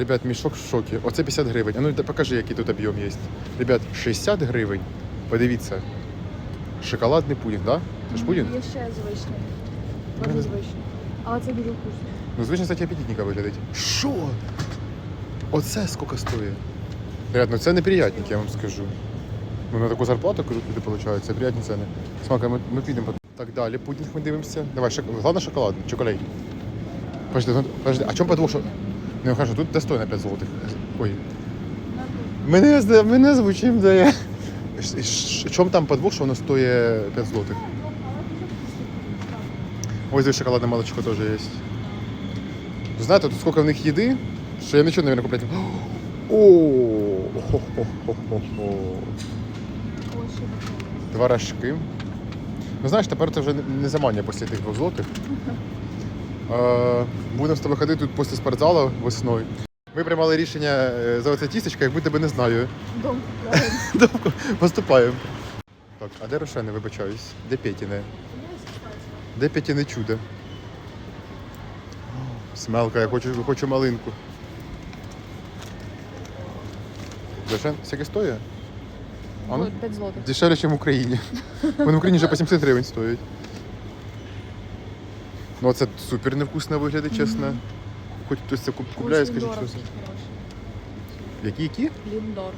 Ребят, мішок в шокі. Оце 50 гривень. А ну покажи, який тут об'єм є. Ребят, 60 гривень. Подивіться. Шоколадний пудінг, да? Це ж пудінг? Є ще звичний. Ну, Дуже звичний. Але це дуже вкусно. Ну, звично, кстати, апетитненько виглядить. Що? Оце скільки стоїть? Ребят, ну це неприятник, я вам скажу. Ну, на таку зарплату крутити, виходить, це приятні ціни. Смака, ми, ми підемо. Так, далі, пудінг ми дивимося. Давай, шок... головне шоколадний, чоколей. Подожди, ну, подожди, а чому подвох, Не, кажу, тут достойно 5 злотих. Ой. Мене, мене звучим дає. Чому там подвох, що воно стоїть 5 злотих? Ось здесь шоколадне молочко теж є. Знаєте, тут сколько в них їди, що я нічого, наверное, купляти. О. Два рожки. Ну знаєш, тепер це вже не- не заманює після тих двох злотих. Будемо з тобою ходити тут після спортзалу весною. Ми приймали рішення е, за оце тістечко, як будь-би не знаю. Дом купляємо. Поступаємо. Так, а де Рошене, вибачаюсь? Де Петіне? Де Петіне чудо? Смелка, я хочу, хочу малинку. Рошен, скільки стоїть? А ну, 5 злотих. Дешевле, ніж в Україні. Вони в Україні вже по 70 гривень стоять. Ну, це супер невкусно виглядає, чесно. Хоч хтось це купляє, скажіть, ліндор що це. який. Які які? Ліндор.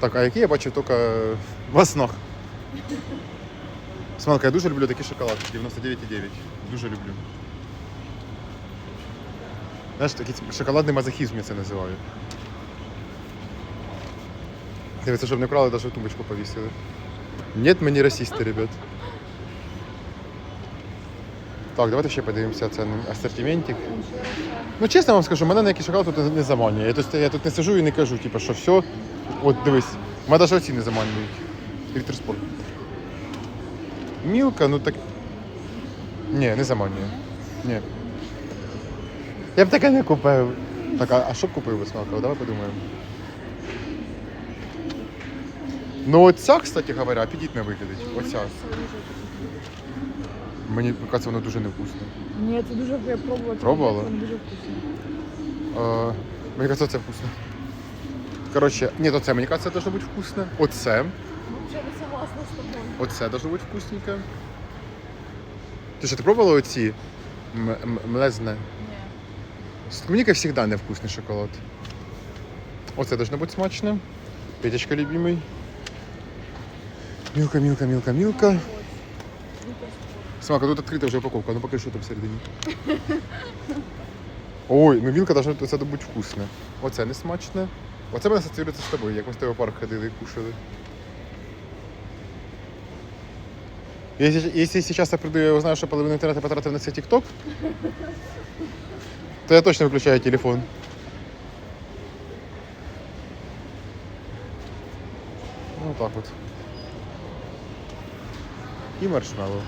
Так, а які я бачив тільки в снах. Смалка, я дуже люблю такі шоколадки, 99,9. Дуже люблю. Знаєш, такий шоколадний мазохізм я це називаю. Дивіться, щоб не крали, навіть в тумбочку повісили. Нет, ми не расисти, ребят. Так, давайте ще подивимося це асортиментик. Ну, чесно вам скажу, мене ніякий шоколад тут не заманює. Я тут, я тут не сижу і не кажу, типу, що все. От дивись, мене навіть оці не заманюють. Віктор Спорт. Мілка, ну так. Ні, не заманює. Ні. Я б таке не купив. Так, а, а що б купив би Смалка? Давай подумаємо. Ну оця, кстати говоря, апетитно виглядить. Оця. Мені кажеться, воно дуже невкусне. Ні, це дуже я пробувала. Пробувала? Воно дуже вкусно. Е, мені кажеться, це вкусно. Коротше, ні, то це мені кажеться, должно бути вкусне. Оце. Ну, вже не согласна з тобою. Оце должно бути вкусненьке. Ти що, ти пробувала оці М- м- млезне? Ні. З клубникой завжди невкусний шоколад. Оце должно бути смачне. Петечка любимий. Мілка, мілка, мілка, мілка. Смака, тут відкрита вже упаковка, ну покажи, що там всередині. Ой, ну вілка должна це бути вкусне. Оце не смачне. Оце мене асоціюється з тобою, як ми з тобою в парк ходили і кушали. Если, если сейчас я приду и узнаю, что половину интернета потратив на цей ТикТок, то я точно выключаю телефон. Ну, так вот. И маршмеллоу.